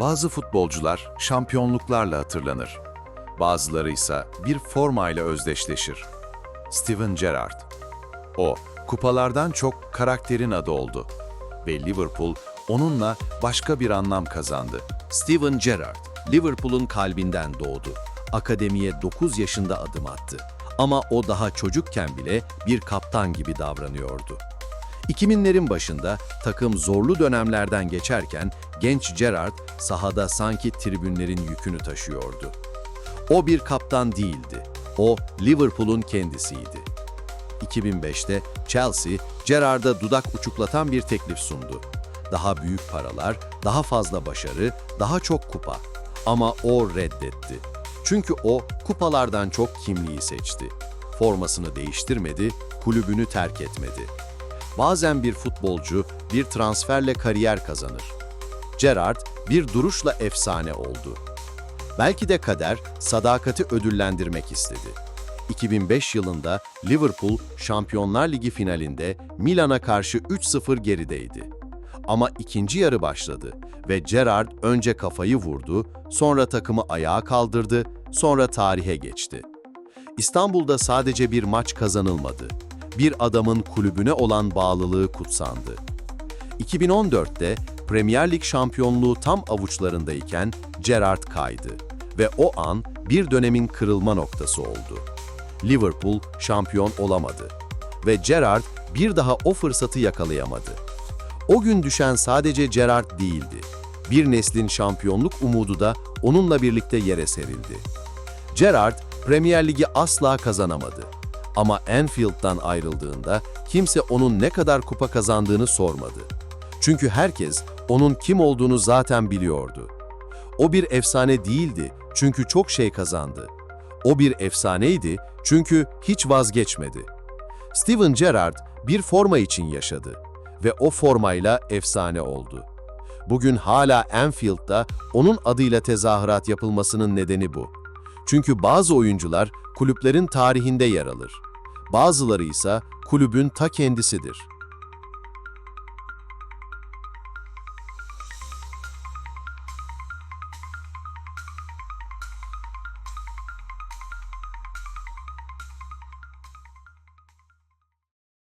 Bazı futbolcular şampiyonluklarla hatırlanır. Bazıları ise bir formayla özdeşleşir. Steven Gerrard. O, kupalardan çok karakterin adı oldu. Ve Liverpool onunla başka bir anlam kazandı. Steven Gerrard, Liverpool'un kalbinden doğdu. Akademiye 9 yaşında adım attı. Ama o daha çocukken bile bir kaptan gibi davranıyordu. 2000'lerin başında takım zorlu dönemlerden geçerken genç Gerrard sahada sanki tribünlerin yükünü taşıyordu. O bir kaptan değildi. O Liverpool'un kendisiydi. 2005'te Chelsea, Gerrard'a dudak uçuklatan bir teklif sundu. Daha büyük paralar, daha fazla başarı, daha çok kupa. Ama o reddetti. Çünkü o kupalardan çok kimliği seçti. Formasını değiştirmedi, kulübünü terk etmedi. Bazen bir futbolcu bir transferle kariyer kazanır. Gerrard bir duruşla efsane oldu. Belki de kader sadakati ödüllendirmek istedi. 2005 yılında Liverpool Şampiyonlar Ligi finalinde Milan'a karşı 3-0 gerideydi. Ama ikinci yarı başladı ve Gerrard önce kafayı vurdu, sonra takımı ayağa kaldırdı, sonra tarihe geçti. İstanbul'da sadece bir maç kazanılmadı. Bir adamın kulübüne olan bağlılığı kutsandı. 2014'te Premier Lig şampiyonluğu tam avuçlarındayken Gerrard kaydı ve o an bir dönemin kırılma noktası oldu. Liverpool şampiyon olamadı ve Gerrard bir daha o fırsatı yakalayamadı. O gün düşen sadece Gerrard değildi. Bir neslin şampiyonluk umudu da onunla birlikte yere serildi. Gerrard Premier Ligi asla kazanamadı. Ama Anfield'dan ayrıldığında kimse onun ne kadar kupa kazandığını sormadı. Çünkü herkes onun kim olduğunu zaten biliyordu. O bir efsane değildi çünkü çok şey kazandı. O bir efsaneydi çünkü hiç vazgeçmedi. Steven Gerrard bir forma için yaşadı ve o formayla efsane oldu. Bugün hala Anfield'da onun adıyla tezahürat yapılmasının nedeni bu. Çünkü bazı oyuncular kulüplerin tarihinde yer alır. Bazıları ise kulübün ta kendisidir.